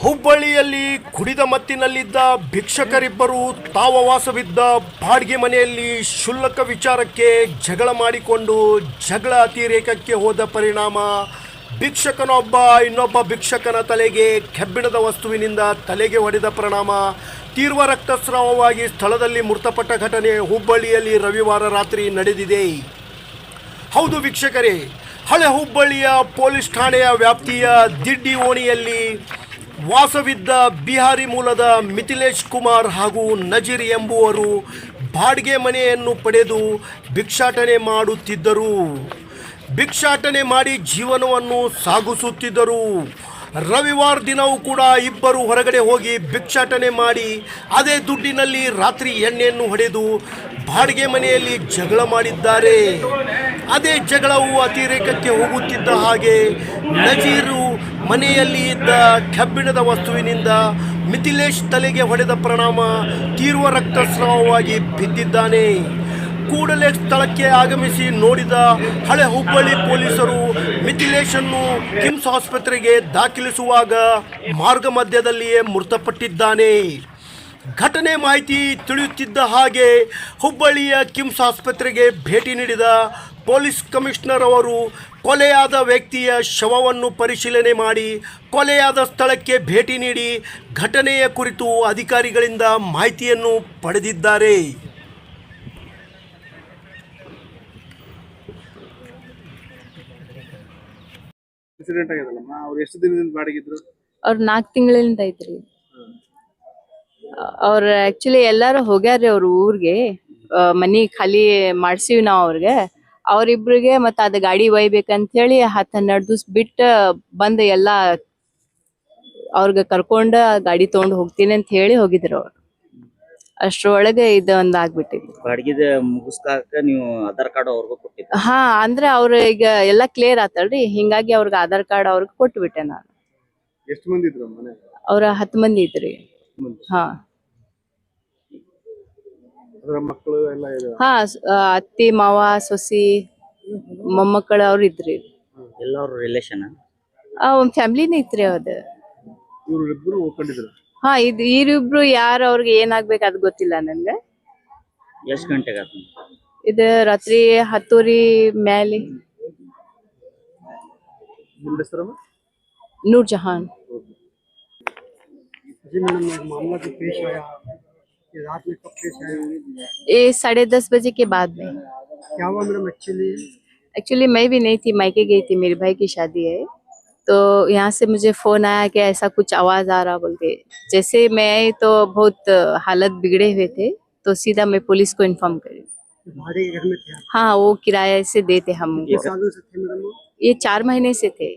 ಹುಬ್ಬಳ್ಳಿಯಲ್ಲಿ ಕುಡಿದ ಮತ್ತಿನಲ್ಲಿದ್ದ ಭಿಕ್ಷಕರಿಬ್ಬರು ತಾವ ವಾಸವಿದ್ದ ಬಾಡಿಗೆ ಮನೆಯಲ್ಲಿ ಶುಲ್ಲಕ ವಿಚಾರಕ್ಕೆ ಜಗಳ ಮಾಡಿಕೊಂಡು ಜಗಳ ಅತಿರೇಕಕ್ಕೆ ಹೋದ ಪರಿಣಾಮ ಭಿಕ್ಷಕನೊಬ್ಬ ಇನ್ನೊಬ್ಬ ಭಿಕ್ಷಕನ ತಲೆಗೆ ಕೆಬ್ಬಿಣದ ವಸ್ತುವಿನಿಂದ ತಲೆಗೆ ಹೊಡೆದ ಪರಿಣಾಮ ತೀವ್ರ ರಕ್ತಸ್ರಾವವಾಗಿ ಸ್ಥಳದಲ್ಲಿ ಮೃತಪಟ್ಟ ಘಟನೆ ಹುಬ್ಬಳ್ಳಿಯಲ್ಲಿ ರವಿವಾರ ರಾತ್ರಿ ನಡೆದಿದೆ. ಹೌದು ವೀಕ್ಷಕರೇ ಹಳೆ ಹುಬ್ಬಳ್ಳಿಯ ಪೊಲೀಸ್ ಠಾಣೆಯ ವ್ಯಾಪ್ತಿಯ ದಿಡ್ಡಿ ಓಣಿಯಲ್ಲಿ ವಾಸವಿದ್ದ ಬಿಹಾರಿ ಮೂಲದ ಮಿಥಿಲೇಶ್ ಕುಮಾರ್ ಹಾಗೂ ನಜೀರ್ ಎಂಬುವರು ಬಾಡಿಗೆ ಮನೆಯನ್ನು ಪಡೆದು ಭಿಕ್ಷಾಟನೆ ಮಾಡುತ್ತಿದ್ದರು. ಭಿಕ್ಷಾಟನೆ ಮಾಡಿ ಜೀವನವನ್ನು ಸಾಗಿಸುತ್ತಿದ್ದರು. ರವಿವಾರ ದಿನವೂ ಕೂಡ ಇಬ್ಬರು ಹೊರಗಡೆ ಹೋಗಿ ಭಿಕ್ಷಾಟನೆ ಮಾಡಿ ಅದೇ ದುಡ್ಡಿನಲ್ಲಿ ರಾತ್ರಿ ಎಣ್ಣೆಯನ್ನು ಹೊಡೆದು ಬಾಡಿಗೆ ಮನೆಯಲ್ಲಿ ಜಗಳ ಮಾಡಿದ್ದಾರೆ. ಅದೇ ಜಗಳವು ಅತಿರೇಕಕ್ಕೆ ಹೋಗುತ್ತಿದ್ದ ಹಾಗೆ ನಜೀರು ಮನೆಯಲ್ಲಿ ಇದ್ದ ಕಬ್ಬಿಣದ ವಸ್ತುವಿನಿಂದ ಮಿಥಿಲೇಶ್ ತಲೆಗೆ ಹೊಡೆದ ಪರಿಣಾಮ ತೀವ್ರ ರಕ್ತಸ್ರಾವವಾಗಿ ಬಿದ್ದಿದ್ದಾನೆ. ಕೂಡಲೇ ಸ್ಥಳಕ್ಕೆ ಆಗಮಿಸಿ ನೋಡಿದ ಹಳೆ ಹುಬ್ಬಳ್ಳಿ ಪೊಲೀಸರು ಮಿಥಿಲೇಶನ್ನು ಕಿಮ್ಸ್ ಆಸ್ಪತ್ರೆಗೆ ದಾಖಲಿಸುವಾಗ ಮಾರ್ಗ ಮಧ್ಯದಲ್ಲಿಯೇ ಮೃತಪಟ್ಟಿದ್ದಾನೆ. ಘಟನೆ ಮಾಹಿತಿ ತಿಳಿಯುತ್ತಿದ್ದ ಹಾಗೆ ಹುಬ್ಬಳ್ಳಿಯ ಕಿಮ್ಸ್ ಆಸ್ಪತ್ರೆಗೆ ಭೇಟಿ ನೀಡಿದ ಪೊಲೀಸ್ ಕಮಿಷನರ್ ಅವರು ಕೊಲೆಯಾದ ವ್ಯಕ್ತಿಯ ಶವವನ್ನು ಪರಿಶೀಲನೆ ಮಾಡಿ ಕೊಲೆಯಾದ ಸ್ಥಳಕ್ಕೆ ಭೇಟಿ ನೀಡಿ ಘಟನೆಯ ಕುರಿತು ಅಧಿಕಾರಿಗಳಿಂದ ಮಾಹಿತಿಯನ್ನು ಪಡೆದಿದ್ದಾರೆ. ಎಷ್ಟು ದಿನದಿಂದ ಬಾಡಿಗಿದ್ರು ಅವ್ರು ನಾಲ್ಕು ತಿಂಗಳಿಂದ ಐತ್ರಿ ಅವ್ರ ಆಕ್ಚುಲಿ ಎಲ್ಲಾರು ಹೋಗ್ಯಾರ್ರಿ ಅವ್ರ ಊರ್ಗೆ. ಆ, ಮನಿ ಖಾಲಿ ಮಾಡ್ಸಿವಿ ನಾವ್ ಅವ್ರಿಗೆ. ಅವ್ರಿಬ್ರಿಗೆ ಮತ್ತ ಅದ್ ಗಾಡಿ ಒಯ್ಬೇಕಂತ ಹೇಳಿ ಹತ್ತ್ ಹನ್ನೆರಡು ದಿವ್ಸ ಬಿಟ್ಟ ಬಂದ್ ಎಲ್ಲಾ ಅವ್ರಿಗೆ ಕರ್ಕೊಂಡ ಗಾಡಿ ತಗೊಂಡ್ ಹೋಗ್ತೀನಿ ಅಂತ ಹೇಳಿ ಹೋಗಿದ್ರು ಅವ್ರು. ಅಷ್ಟರೊಳಗೆ ಇದ ಒಂದ್ ಆಗ್ಬಿಟ್ಟಿತ್ತು ಬಾಡಿಗೆ ಮುಗಿಸ್ಕಾಕ ನೀವು ಆಧಾರ್ ಕಾರ್ಡ್ ಅವ್ರಿಗೂ ಕೊಟ್ಟಿದ್ದ ಹಾ ಅಂದ್ರೆ ಅವ್ರ ಈಗ ಎಲ್ಲಾ ಕ್ಲಿಯರ್ ಆತಲ್ರಿ. ಹಿಂಗಾಗಿ ಅವ್ರಿಗೆ ಆಧಾರ್ ಕಾರ್ಡ್ ಅವ್ರಿಗೆ ಕೊಟ್ಬಿಟ್ಟೆ ನಾನು. ಎಷ್ಟು ಮಂದಿ ಇದ್ರು ಮನೆ ಅವ್ರ ಹತ್ತ್ ಮಂದಿ ಇದ್ರಿ. ಹಾ. ಮಕ್ಕಳು ಎಲ್ಲ ಇದೆ ಹಾ ಸ್- ಆ, ಅತ್ತಿ ಮಾವ ಸೊಸಿ ಮೊಮ್ಮಕ್ಕಳು ಅವ್ರು ಇದ್ರಿ ಎಲ್ಲಾರು ರಿಲೇಷನ್ ಆ ಒಂದ್ ಫ್ಯಾಮಿಲಿನೇ ಇತ್ರಿ ಅದ ಇವ್ರು ಇಬ್ರು ಹೋಗ್ಕೊಂಡಿದ್ರು ಹಾ ಇದ್ ಇವ್ರಿಬ್ರು ಯಾರು ಅವ್ರಿಗೆ ಏನಾಗ್ಬೇಕು ಅದ್ ಗೊತ್ತಿಲ್ಲ ನನ್ಗ ಎಷ್ಟ್ ಗಂಟೆಗೆ ಆತ ಇದ ರಾತ್ರಿ ಹತ್ತುವರಿ ಮ್ಯಾಲೆ ನಿಮ್ಮ ಹೆಸರಮ್ಮ ನೂರ್ ಜಹಾನ್ जी मैडम एक मामला जो पेश आया ये रात में कब पेश आया ये साढ़े दस बजे के बाद में। क्या हुआ मैडम एक्चुअली एक्चुअली मैं भी नहीं थी मायके गई थी मेरे भाई की शादी है। तो यहाँ से मुझे फ़ोन आया कि ऐसा कुछ आवाज़ आ रहा बोल के। जैसे मैं आई तो बहुत हालत बिगड़े हुए थे तो सीधा मैं पुलिस को इन्फॉर्म करी। हाँ वो किराए से देते हम? ये चार महीने से थे।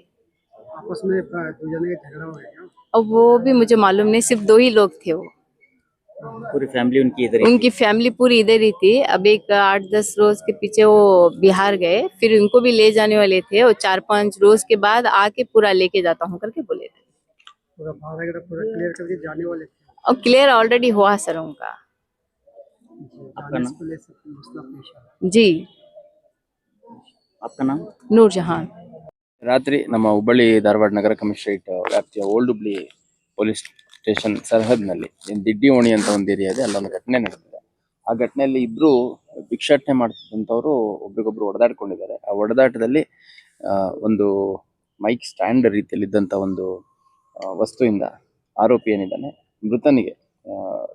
आपस में दो जने झगड़ा हो गया और वो भी मुझे मालूम नहीं सिर्फ़ दो ही लोग थे वो। पूरी फैमिली उनकी इधर ही उनकी फैमिली पूरी इधर ही थी अब एक आठ दस रोज के पीछे वो बिहार गए फिर उनको भी ले जाने वाले थे और चार पांच रोज के बाद आके पूरा लेके जाता हूँ करके बोले थे पूरा भाड़ा वगैरह पूरा क्लियर करके जाने वाले थे और क्लियर ऑलरेडी हुआ सर उनका आपका नाम इसको ले सकते मसला पेश आया जी आपका नाम नूरजहान ರಾತ್ರಿ ನಮ್ಮ ಹುಬ್ಬಳ್ಳಿ ಧಾರವಾಡ ನಗರ ಕಮಿಷನರೇಟ್ ವ್ಯಾಪ್ತಿಯ ಓಲ್ಡ್ ಹುಬ್ಳಿ ಪೊಲೀಸ್ ಸ್ಟೇಷನ್ ಸರ್ಹದ್ನಲ್ಲಿ ದಿಡ್ಡಿ ಓಣಿ ಅಂತ ಒಂದು ಏರಿಯಾ ಇದೆ, ಅಲ್ಲೊಂದು ಘಟನೆ ನಡೆದಿದೆ. ಆ ಘಟನೆಯಲ್ಲಿ ಇಬ್ರು ಭಿಕ್ಷಾಟನೆ ಮಾಡ್ತಿದ್ದಂಥವ್ರು ಒಬ್ರಿಗೊಬ್ರು ಹೊಡೆದಾಡ್ಕೊಂಡಿದ್ದಾರೆ ಆ ಹೊಡೆದಾಟದಲ್ಲಿ ಒಂದು ಮೈಕ್ ಸ್ಟ್ಯಾಂಡ್ ರೀತಿಯಲ್ಲಿ ಇದ್ದಂಥ ಒಂದು ವಸ್ತುವಿಂದ ಆರೋಪಿ ಏನಿದ್ದಾನೆ, ಮೃತನಿಗೆ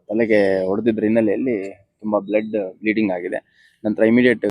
ತಲೆಗೆ ಹೊಡೆದಿದ್ರ ಹಿನ್ನೆಲೆಯಲ್ಲಿ ತುಂಬಾ ಬ್ಲಡ್ ಬ್ಲೀಡಿಂಗ್ ಆಗಿದೆ. ನಂತರ ಇಮಿಡಿಯೇಟ್